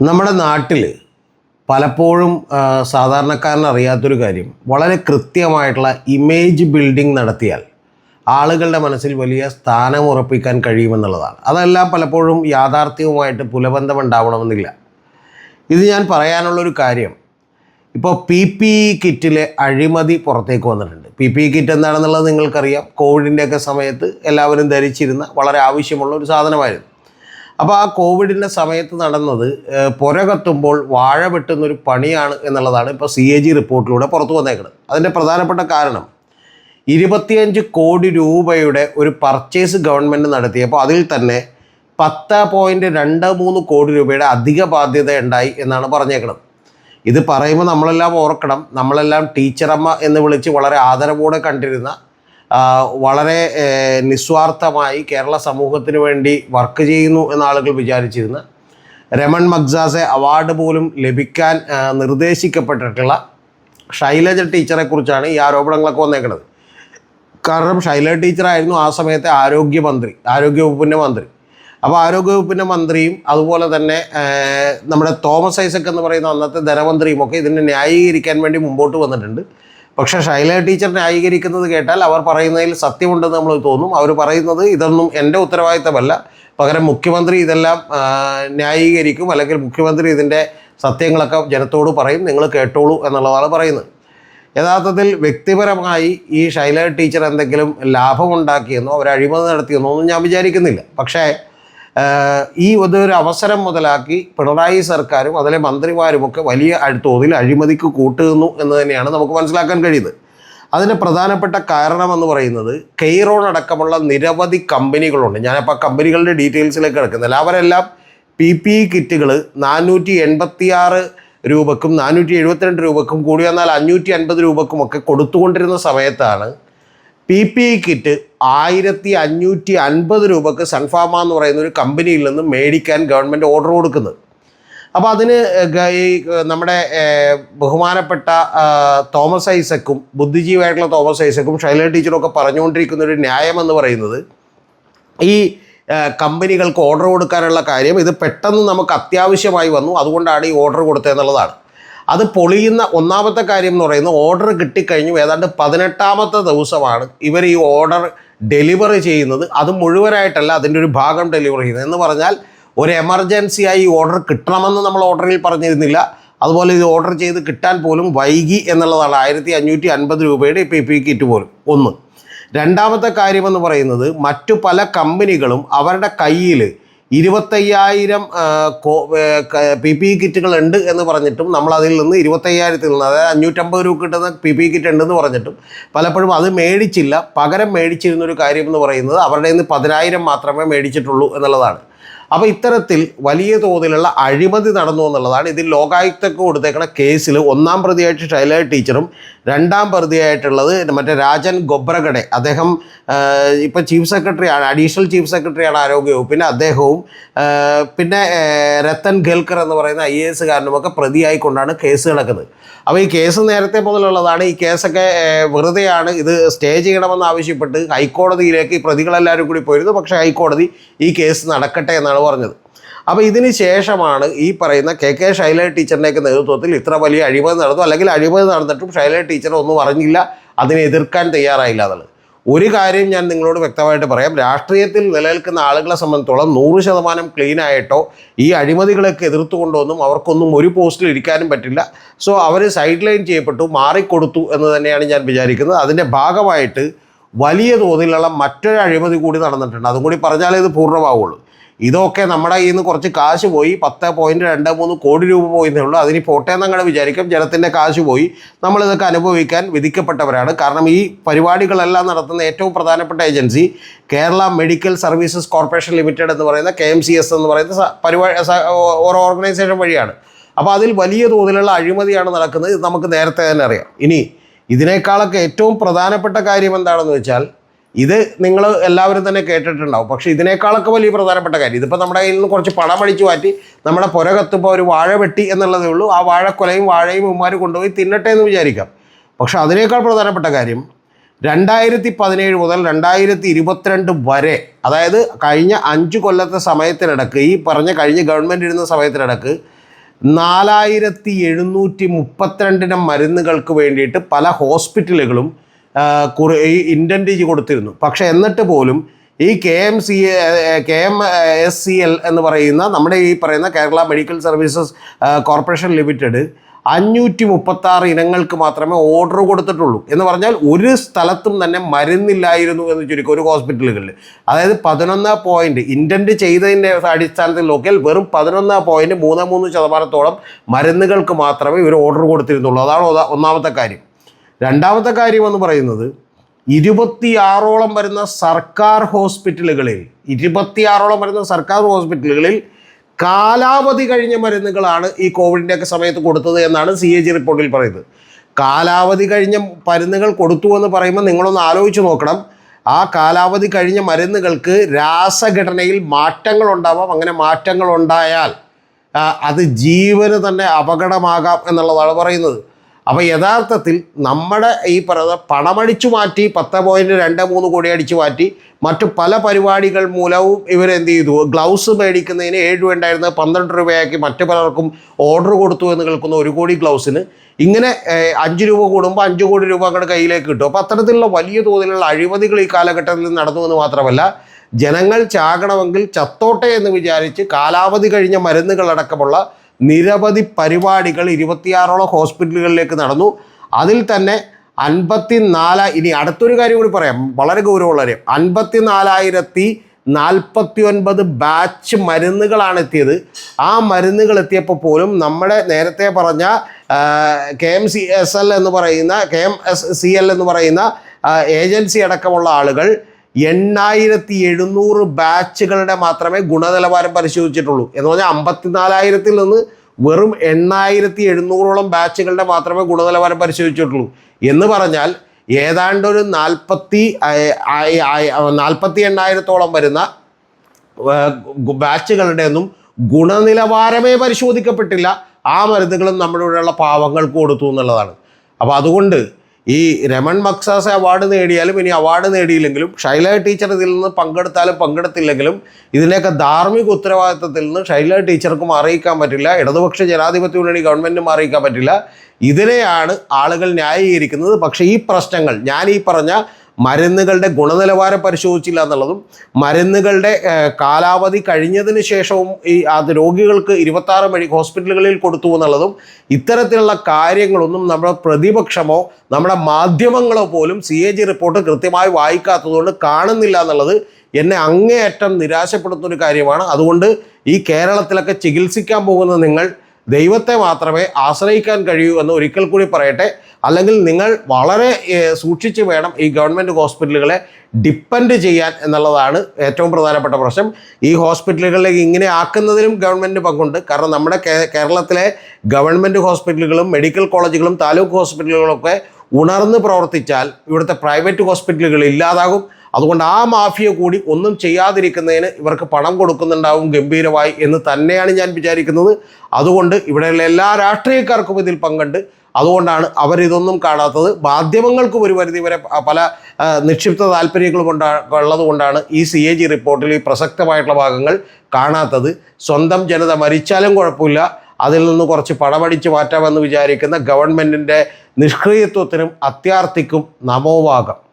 നമ്മുടെ നാട്ടിൽ പലപ്പോഴും ആ, സാധാരണക്കാരന് അറിയാത്തൊരു കാര്യം വളരെ കൃത്യമായിട്ടുള്ള ഇമേജ് ബിൽഡിംഗ് നടത്തിയാൽ ആളുകളുടെ മനസ്സിൽ വലിയ സ്ഥാനം ഉറപ്പിക്കാൻ കഴിയുമെന്നുള്ളതാണ്. അതെല്ലാം പലപ്പോഴും യാഥാർത്ഥ്യവുമായിട്ട് പുലബന്ധം ഉണ്ടാവണമെന്നില്ല ഇത് ഞാൻ പറയാനുള്ളൊരു കാര്യം. ഇപ്പോൾ പി പി ഇ കിറ്റിലെ അഴിമതി പുറത്തേക്ക് വന്നിട്ടുണ്ട്. പി പി ഇ കിറ്റ് എന്താണെന്നുള്ളത് നിങ്ങൾക്കറിയാം. കോവിഡിന്റെയൊക്കെ സമയത്ത് എല്ലാവരും ധരിച്ചിരുന്ന വളരെ ആവശ്യമുള്ള ഒരു സാധനമായിരുന്നു. അപ്പോൾ ആ കോവിഡിന്റെ സമയത്ത് നടന്നത് പുര കത്തുമ്പോൾ വാഴ വെട്ടുന്നൊരു പണിയാണ് എന്നുള്ളതാണ് ഇപ്പോൾ സി എ ജി റിപ്പോർട്ടിലൂടെ പുറത്തു വന്നേക്കുന്നത് അതിന്റെ പ്രധാനപ്പെട്ട കാരണം ഇരുപത്തിയഞ്ച് കോടി രൂപയുടെ ഒരു പർച്ചേസ് ഗവൺമെന്റ് നടത്തിയപ്പോൾ അതിൽ തന്നെ പത്ത് പോയിന്റ് രണ്ട് മൂന്ന് കോടി രൂപയുടെ അധിക ബാധ്യത ഉണ്ടായി എന്നാണ് പറഞ്ഞേക്കുന്നത് ഇത് പറയുമ്പോൾ നമ്മളെല്ലാം ഓർക്കണം നമ്മളെല്ലാം ടീച്ചറമ്മ എന്ന് വിളിച്ച് വളരെ ആദരവോടെ കണ്ടിരുന്ന വളരെ നിസ്വാർത്ഥമായി കേരള സമൂഹത്തിന് വേണ്ടി വർക്ക് ചെയ്യുന്നു എന്ന ആളുകൾ വിചാരിച്ചിരുന്ന രമൺ മഗ്സാസെ അവാർഡ് പോലും ലഭിക്കാൻ നിർദ്ദേശിക്കപ്പെട്ടിട്ടുള്ള ശൈലജ ടീച്ചറെ കുറിച്ചാണ് ഈ ആരോപണങ്ങളൊക്കെ വന്നേക്കുന്നത് കാരണം ശൈലജ ടീച്ചറായിരുന്നു ആ സമയത്തെ ആരോഗ്യമന്ത്രി ആരോഗ്യവകുപ്പിന്റെ മന്ത്രി. അപ്പോൾ ആരോഗ്യവകുപ്പിന്റെ മന്ത്രിയും അതുപോലെ തന്നെ നമ്മുടെ തോമസ് ഐസക് എന്ന് പറയുന്ന അന്നത്തെ ധനമന്ത്രിയും ഒക്കെ ഇതിനെ ന്യായീകരിക്കാൻ വേണ്ടി മുമ്പോട്ട് വന്നിട്ടുണ്ട്. പക്ഷേ ഷൈല ടീച്ചർ ന്യായീകരിക്കുന്നത് കേട്ടാൽ അവർ പറയുന്നതിൽ സത്യമുണ്ടെന്ന് നമ്മൾ തോന്നും. അവർ പറയുന്നത് ഇതൊന്നും എന്റെ ഉത്തരവാദിത്തമല്ല. പകരം മുഖ്യമന്ത്രി ഇതെല്ലാം ന്യായീകരിക്കും. അല്ലെങ്കിൽ മുഖ്യമന്ത്രി ഇതിന്റെ സത്യങ്ങളൊക്കെ ജനത്തോട് പറയും. നിങ്ങൾ കേട്ടോളൂ എന്നുള്ളതാണ് പറയുന്നത്. യഥാർത്ഥത്തിൽ വ്യക്തിപരമായി ഈ ഷൈല ടീച്ചർ എന്തെങ്കിലും ലാഭമുണ്ടാക്കിയെന്നോ അവർ അഴിമതി നടത്തിയെന്നോ ഒന്നും ഞാൻ വിചാരിക്കുന്നില്ല. പക്ഷേ ഈ ഒരു അവസരം മുതലാക്കി പിണറായി സർക്കാരും അതിലെ മന്ത്രിമാരുമൊക്കെ വലിയ തോതിൽ അഴിമതിക്ക് കൂട്ടുന്നു എന്ന് തന്നെയാണ് നമുക്ക് മനസ്സിലാക്കാൻ കഴിയുന്നത്. അതിന് പ്രധാനപ്പെട്ട കാരണമെന്ന് പറയുന്നത് കെയ്റോൺ അടക്കമുള്ള നിരവധി കമ്പനികളുണ്ട്. ഞാനപ്പോൾ കമ്പനികളുടെ ഡീറ്റെയിൽസിലേക്ക് കിടക്കുന്നില്ല. അവരെല്ലാം പി പി കിറ്റുകൾ നാനൂറ്റി എൺപത്തി ആറ് രൂപക്കും നാനൂറ്റി എഴുപത്തിരണ്ട് രൂപക്കും കൂടി വന്നാൽ അഞ്ഞൂറ്റി അൻപത് രൂപക്കും ഒക്കെ കൊടുത്തുകൊണ്ടിരുന്ന സമയത്താണ് പി പി ഇ കിറ്റ് ആയിരത്തി അഞ്ഞൂറ്റി അൻപത് രൂപക്ക് സൺഫാമ എന്ന് പറയുന്ന ഒരു കമ്പനിയിൽ നിന്ന് മേടിക്കാൻ ഗവൺമെന്റ് ഓർഡർ കൊടുക്കുന്നത്. അപ്പോൾ അതിന് ഈ നമ്മുടെ ബഹുമാനപ്പെട്ട തോമസ് ഐസക്കും ബുദ്ധിജീവിയായിട്ടുള്ള തോമസ് ഐസക്കും ഷൈല ടീച്ചറും ഒക്കെ പറഞ്ഞുകൊണ്ടിരിക്കുന്ന ഒരു ന്യായം എന്ന് പറയുന്നത് ഈ കമ്പനികൾക്ക് ഓർഡർ കൊടുക്കാനുള്ള കാര്യം ഇത് പെട്ടെന്ന് നമുക്ക് അത്യാവശ്യമായി വന്നു. അതുകൊണ്ടാണ് ഈ ഓർഡർ കൊടുത്തതെന്നുള്ളതാണ്. അത് പൊളിയുന്ന ഒന്നാമത്തെ കാര്യം എന്ന് പറയുന്നത് ഓർഡർ കിട്ടിക്കഴിഞ്ഞു ഏതാണ്ട് പതിനെട്ടാമത്തെ ദിവസമാണ് ഇവർ ഈ ഓർഡർ ഡെലിവറി ചെയ്യുന്നത്. അത് മുഴുവനായിട്ടല്ല അതിന്റെ ഒരു ഭാഗം ഡെലിവറി ചെയ്യുന്നത്. എന്ന് പറഞ്ഞാൽ ഒരു എമർജൻസിയായി ഓർഡർ കിട്ടണമെന്ന് നമ്മൾ ഓർഡറിൽ പറഞ്ഞിരുന്നില്ല. അതുപോലെ ഇത് ഓർഡർ ചെയ്ത് കിട്ടാൻ പോലും വൈകി എന്നുള്ളതാണ് ആയിരത്തി അഞ്ഞൂറ്റി അൻപത് രൂപയുടെ പി പി കിറ്റ് പോലും. ഒന്ന്. രണ്ടാമത്തെ കാര്യമെന്ന് പറയുന്നത് മറ്റു പല കമ്പനികളും അവരുടെ കയ്യിൽ ഇരുപത്തയ്യായിരം പി പി കിറ്റുകൾ ഉണ്ട് എന്ന് പറഞ്ഞിട്ടും നമ്മൾ അതിൽ നിന്ന് ഇരുപത്തയ്യായിരത്തിൽ നിന്ന് അതായത് അഞ്ഞൂറ്റമ്പത് രൂപ കിട്ടുന്ന പി പി കിറ്റ് ഉണ്ടെന്ന് പറഞ്ഞിട്ടും പലപ്പോഴും അത് മേടിച്ചില്ല. പകരം മേടിച്ചിരുന്നൊരു കാര്യം എന്ന് പറയുന്നത് അവരുടെ നിന്ന് പതിനായിരം മാത്രമേ മേടിച്ചിട്ടുള്ളൂ എന്നുള്ളതാണ്. അപ്പോൾ ഇത്തരത്തിൽ വലിയ തോതിലുള്ള അഴിമതി നടന്നു എന്നുള്ളതാണ് ഇതിൽ ലോകായുക്തക്ക് കൊടുത്തേക്കുന്ന കേസിൽ ഒന്നാം പ്രതിയായിട്ട് ഷൈല ടീച്ചറും രണ്ടാം പ്രതിയായിട്ടുള്ളത് മറ്റേ രാജൻ ഗൊബ്രഗഡെ അദ്ദേഹം ഇപ്പോൾ ചീഫ് സെക്രട്ടറിയാണ് അഡീഷണൽ ചീഫ് സെക്രട്ടറിയാണ് ആരോഗ്യവകുപ്പിന്റെ അദ്ദേഹവും പിന്നെ രത്തൻ ഖൽക്കർ എന്ന് പറയുന്ന ഐ എ എസുകാരനുമൊക്കെ പ്രതിയായിക്കൊണ്ടാണ് കേസ് കിടക്കുന്നത്. അപ്പോൾ ഈ കേസ് നേരത്തെ മുതലുള്ളതാണ്. ഈ കേസൊക്കെ വെറുതെയാണ് ഇത് സ്റ്റേ ചെയ്യണമെന്ന് ആവശ്യപ്പെട്ട് ഹൈക്കോടതിയിലേക്ക് ഈ പ്രതികളെല്ലാവരും കൂടി പോയിരുന്നു. പക്ഷേ ഹൈക്കോടതി ഈ കേസ് നടക്കട്ടെ എന്നാണ് പറഞ്ഞത്. അപ്പോൾ ഇതിന് ശേഷമാണ് ഈ പറയുന്ന കെ കെ ശൈല ടീച്ചറിന്റെയൊക്കെ നേതൃത്വത്തിൽ ഇത്ര വലിയ അഴിമതി നടന്നു. അല്ലെങ്കിൽ അഴിമതി നടന്നിട്ടും ശൈല ടീച്ചർ ഒന്നും പറഞ്ഞില്ല അതിനെ എതിർക്കാൻ തയ്യാറായില്ല എന്നുള്ളത്. ഒരു കാര്യം ഞാൻ നിങ്ങളോട് വ്യക്തമായിട്ട് പറയാം. രാഷ്ട്രീയത്തിൽ നിലനിൽക്കുന്ന ആളുകളെ സംബന്ധിച്ചോളം നൂറ് ശതമാനം ക്ലീൻ ആയിട്ടോ ഈ അഴിമതികളൊക്കെ എതിർത്തുകൊണ്ടൊന്നും അവർക്കൊന്നും ഒരു പോസ്റ്റിൽ ഇരിക്കാനും പറ്റില്ല. സോ അവർ സൈഡ് ലൈൻ ചെയ്യപ്പെട്ടു മാറിക്കൊടുത്തു എന്ന് തന്നെയാണ് ഞാൻ വിചാരിക്കുന്നത്. അതിന്റെ ഭാഗമായിട്ട് വലിയ തോതിലുള്ള മറ്റൊരു അഴിമതി കൂടി നടന്നിട്ടുണ്ട്. അതും കൂടി പറഞ്ഞാലേ ഇത് പൂർണമാവുള്ളൂ. ഇതൊക്കെ നമ്മുടെ കയ്യിൽ നിന്ന് കുറച്ച് കാശ് പോയി പത്ത് പോയിന്റ് രണ്ട് മൂന്ന് കോടി രൂപ പോയിന്നേ ഉള്ളൂ. അതിന് പോട്ടെ എന്നങ്ങനെ വിചാരിക്കും. ജനത്തിന്റെ കാശ് പോയി. നമ്മളിതൊക്കെ അനുഭവിക്കാൻ വിധിക്കപ്പെട്ടവരാണ്. കാരണം ഈ പരിപാടികളെല്ലാം നടത്തുന്ന ഏറ്റവും പ്രധാനപ്പെട്ട agency Kerala medical services corporation limited എന്ന് പറയുന്ന കെ എം സി എസ് എന്ന് പറയുന്ന പരിപാടി ഓരോ ഓർഗനൈസേഷൻ വഴിയാണ്. അപ്പോൾ അതിൽ വലിയ തോതിലുള്ള അഴിമതിയാണ് നടക്കുന്നത്. ഇത് നമുക്ക് നേരത്തെ തന്നെ അറിയാം. ഇനി ഇതിനേക്കാളൊക്കെ ഏറ്റവും പ്രധാനപ്പെട്ട കാര്യം എന്താണെന്ന് വെച്ചാൽ ഇത് നിങ്ങൾ എല്ലാവരും തന്നെ കേട്ടിട്ടുണ്ടാവും. പക്ഷേ ഇതിനേക്കാളൊക്കെ വലിയ പ്രധാനപ്പെട്ട കാര്യം ഇതിപ്പോൾ നമ്മുടെ കയ്യിൽ നിന്ന് കുറച്ച് പണം അടിച്ചു മാറ്റി നമ്മുടെ പുര കത്തുമ്പോൾ ഒരു വാഴ വെട്ടി എന്നുള്ളതേ ഉള്ളൂ. ആ വാഴക്കൊലയും വാഴയും ഉമ്മാർ കൊണ്ടുപോയി തിന്നട്ടെ എന്ന് വിചാരിക്കാം. പക്ഷേ അതിനേക്കാൾ പ്രധാനപ്പെട്ട കാര്യം രണ്ടായിരത്തി പതിനേഴ് മുതൽ രണ്ടായിരത്തി ഇരുപത്തിരണ്ട് വരെ അതായത് കഴിഞ്ഞ അഞ്ച് കൊല്ലത്തെ സമയത്തിനിടക്ക് ഈ പറഞ്ഞ കഴിഞ്ഞ ഗവൺമെന്റ് ഇരുന്ന സമയത്തിനിടക്ക് നാലായിരത്തി എഴുന്നൂറ്റി മുപ്പത്തിരണ്ടിനം മരുന്നുകൾക്ക് വേണ്ടിയിട്ട് പല ഹോസ്പിറ്റലുകളും ഇന്റന്റ് കൊടുത്തിരുന്നു. പക്ഷേ എന്നിട്ട് പോലും ഈ K M C K M S C L എന്ന് പറയുന്ന നമ്മുടെ ഈ പറയുന്ന Kerala medical services corporation limited അഞ്ഞൂറ്റി മുപ്പത്താറ് ഇനങ്ങൾക്ക് മാത്രമേ ഓർഡർ കൊടുത്തിട്ടുള്ളൂ. എന്ന് പറഞ്ഞാൽ ഒരു സ്ഥലത്തും തന്നെ മരുന്നില്ലായിരുന്നു എന്ന് ചുരുക്കം ഒരു ഹോസ്പിറ്റലുകളിൽ. അതായത് പതിനൊന്ന് പോയിന്റ് ഇന്റന്റ് ചെയ്തതിന്റെ അടിസ്ഥാനത്തിൽ നോക്കിയാൽ വെറും പതിനൊന്ന് പോയിന്റ് മൂന്ന് മൂന്ന് ശതമാനത്തോളം മരുന്നുകൾക്ക് മാത്രമേ ഇവർ ഓർഡർ കൊടുത്തിരുന്നുള്ളൂ. അതാണ് ഒന്നാമത്തെ കാര്യം. രണ്ടാമത്തെ കാര്യം എന്ന് പറയുന്നത് ഇരുപത്തിയാറോളം വരുന്ന സർക്കാർ ഹോസ്പിറ്റലുകളിൽ ഇരുപത്തിയാറോളം വരുന്ന സർക്കാർ ഹോസ്പിറ്റലുകളിൽ കാലാവധി കഴിഞ്ഞ മരുന്നുകളാണ് ഈ കോവിഡിന്റെ ഒക്കെ സമയത്ത് കൊടുത്തത് എന്നാണ് സി എ ജി റിപ്പോർട്ടിൽ പറയുന്നത്. കാലാവധി കഴിഞ്ഞ മരുന്നുകൾ കൊടുത്തു എന്ന് പറയുമ്പോൾ നിങ്ങളൊന്ന് ആലോചിച്ച് നോക്കണം. ആ കാലാവധി കഴിഞ്ഞ മരുന്നുകൾക്ക് രാസഘടനയിൽ മാറ്റങ്ങൾ ഉണ്ടാവാം. അങ്ങനെ മാറ്റങ്ങൾ ഉണ്ടായാൽ അത് ജീവന് തന്നെ അപകടമാകാം എന്നുള്ളതാണ് പറയുന്നത്. അപ്പോൾ യഥാർത്ഥത്തിൽ നമ്മുടെ ഈ പറയുന്ന പണമടിച്ചു മാറ്റി പത്ത് പോയിന്റ് രണ്ട് മൂന്ന് കോടി അടിച്ചു മാറ്റി മറ്റു പല പരിപാടികൾ മൂലവും ഇവരെന്ത് ചെയ്തു? ഗ്ലൗസ് മേടിക്കുന്നതിന് ഏഴ് രൂപ ഉണ്ടായിരുന്നത് പന്ത്രണ്ട് രൂപയാക്കി മറ്റു പലർക്കും ഓർഡർ കൊടുത്തു എന്ന് കേൾക്കുന്ന ഒരു കോടി ഗ്ലൗസിന്. ഇങ്ങനെ അഞ്ച് രൂപ കൂടുമ്പോൾ അഞ്ച് കോടി രൂപ അങ്ങോട്ട് കയ്യിലേക്ക് കിട്ടും. അപ്പോൾ അത്തരത്തിലുള്ള വലിയ തോതിലുള്ള അഴിമതികൾ ഈ കാലഘട്ടത്തിൽ നടന്നു എന്ന് മാത്രമല്ല ജനങ്ങൾ ചാകണമെങ്കിൽ ചത്തോട്ടെ എന്ന് വിചാരിച്ച് കാലാവധി കഴിഞ്ഞ മരുന്നുകളടക്കമുള്ള നിരവധി പരിപാടികൾ ഇരുപത്തിയാറോളം ഹോസ്പിറ്റലുകളിലേക്ക് നടന്നു. അതിൽ തന്നെ അൻപത്തി നാല ഇനി അടുത്തൊരു കാര്യം കൂടി പറയാം. വളരെ ഗൗരവമുള്ള കാര്യം. അൻപത്തി നാലായിരത്തി നാൽപ്പത്തി ഒൻപത് ബാച്ച് മരുന്നുകളാണ് എത്തിയത്. ആ മരുന്നുകൾ എത്തിയപ്പോൾ പോലും നമ്മുടെ നേരത്തെ പറഞ്ഞ K M C S L എന്ന് പറയുന്ന K M S C L എന്ന് പറയുന്ന ഏജൻസി അടക്കമുള്ള ആളുകൾ എണ്ണായിരത്തി എഴുന്നൂറ് ബാച്ചുകളുടെ മാത്രമേ ഗുണനിലവാരം പരിശോധിച്ചിട്ടുള്ളൂ. എന്ന് പറഞ്ഞാൽ അമ്പത്തിനാലായിരത്തിൽ നിന്ന് വെറും എണ്ണായിരത്തി എഴുന്നൂറോളം ബാച്ചുകളുടെ മാത്രമേ ഗുണനിലവാരം പരിശോധിച്ചിട്ടുള്ളൂ. എന്ന് പറഞ്ഞാൽ ഏതാണ്ട് ഒരു നാൽപ്പത്തി നാൽപ്പത്തി എണ്ണായിരത്തോളം വരുന്ന ബാച്ചുകളുടെ ഒന്നും ഗുണനിലവാരമേ പരിശോധിക്കപ്പെട്ടില്ല. ആ മരുന്നുകളും നമ്മുടെ ഇവിടെയുള്ള പാവങ്ങൾക്ക് കൊടുത്തു എന്നുള്ളതാണ്. അപ്പോൾ അതുകൊണ്ട് ഈ രമൺ മക്സാസ് അവാർഡ് നേടിയാലും ഇനി അവാർഡ് നേടിയില്ലെങ്കിലും ഷൈല ടീച്ചർ ഇതിൽ നിന്ന് പങ്കെടുത്താലും പങ്കെടുത്തില്ലെങ്കിലും ഇതിന്റെയൊക്കെ ധാർമ്മിക ഉത്തരവാദിത്തത്തിൽ നിന്ന് ഷൈല ടീച്ചർക്കും അറിയിക്കാൻ പറ്റില്ല ഇടതുപക്ഷ ജനാധിപത്യ മുന്നണി ഗവൺമെന്റും അറിയിക്കാൻ പറ്റില്ല. ഇതിനെയാണ് ആളുകൾ ന്യായീകരിക്കുന്നത്. പക്ഷേ ഈ പ്രശ്നങ്ങൾ ഞാൻ ഈ പറഞ്ഞ മരുന്നുകളുടെ ഗുണനിലവാരം പരിശോധിച്ചില്ല എന്നുള്ളതും മരുന്നുകളുടെ കാലാവധി കഴിഞ്ഞതിന് ശേഷവും ഈ അത് രോഗികൾക്ക് ഇരുപത്താറ് മണി ഹോസ്പിറ്റലുകളിൽ കൊടുത്തു എന്നുള്ളതും ഇത്തരത്തിലുള്ള കാര്യങ്ങളൊന്നും നമ്മുടെ പ്രതിപക്ഷമോ നമ്മുടെ മാധ്യമങ്ങളോ പോലും സി എ ജി റിപ്പോർട്ട് കൃത്യമായി വായിക്കാത്തതുകൊണ്ട് കാണുന്നില്ല എന്നുള്ളത് എന്നെ അങ്ങേയറ്റം നിരാശപ്പെടുത്തുന്ന ഒരു കാര്യമാണ്. അതുകൊണ്ട് ഈ കേരളത്തിലൊക്കെ ചികിത്സിക്കാൻ പോകുന്ന നിങ്ങൾ ദൈവത്തെ മാത്രമേ ആശ്രയിക്കാൻ കഴിയൂ എന്ന് ഒരിക്കൽ കൂടി പറയട്ടെ. അല്ലെങ്കിൽ നിങ്ങൾ വളരെ സൂക്ഷിച്ച് വേണം ഈ ഗവൺമെന്റ് ഹോസ്പിറ്റലുകളെ ഡിപ്പെൻഡ് ചെയ്യാൻ എന്നുള്ളതാണ് ഏറ്റവും പ്രധാനപ്പെട്ട പ്രശ്നം. ഈ ഹോസ്പിറ്റലുകളിലേക്ക് ഇങ്ങനെ ആക്കുന്നതിലും ഗവൺമെന്റ് പങ്കുണ്ട്. കാരണം നമ്മുടെ കേരളത്തിലെ ഗവൺമെന്റ് ഹോസ്പിറ്റലുകളും മെഡിക്കൽ കോളേജുകളും താലൂക്ക് ഹോസ്പിറ്റലുകളൊക്കെ ഉണർന്ന് പ്രവർത്തിച്ചാൽ ഇവിടുത്തെ പ്രൈവറ്റ് ഹോസ്പിറ്റലുകൾ ഇല്ലാതാകും. അതുകൊണ്ട് ആ മാഫിയ കൂടി ഒന്നും ചെയ്യാതിരിക്കുന്നതിന് ഇവർക്ക് പണം കൊടുക്കുന്നുണ്ടാവും ഗംഭീരമായി എന്ന് തന്നെയാണ് ഞാൻ വിചാരിക്കുന്നത്. അതുകൊണ്ട് ഇവിടെയുള്ള എല്ലാ രാഷ്ട്രീയക്കാർക്കും ഇതിൽ പങ്കുണ്ട്. അതുകൊണ്ടാണ് അവരിതൊന്നും കാണാത്തത്. മാധ്യമങ്ങൾക്കും ഒരു പരിധി വരെ പല നിക്ഷിപ്ത താല്പര്യങ്ങളും കൊണ്ടാ ഉള്ളത് കൊണ്ടാണ് ഈ സി എ ജി റിപ്പോർട്ടിൽ ഈ പ്രസക്തമായിട്ടുള്ള ഭാഗങ്ങൾ കാണാത്തത്. സ്വന്തം ജനത മരിച്ചാലും കുഴപ്പമില്ല. അതിൽ നിന്ന് കുറച്ച് പണമടിച്ച് മാറ്റാമെന്ന് വിചാരിക്കുന്ന ഗവൺമെന്റിന്റെ നിഷ്ക്രിയത്വത്തിനും അത്യാർത്ഥിക്കും നമോവാകം.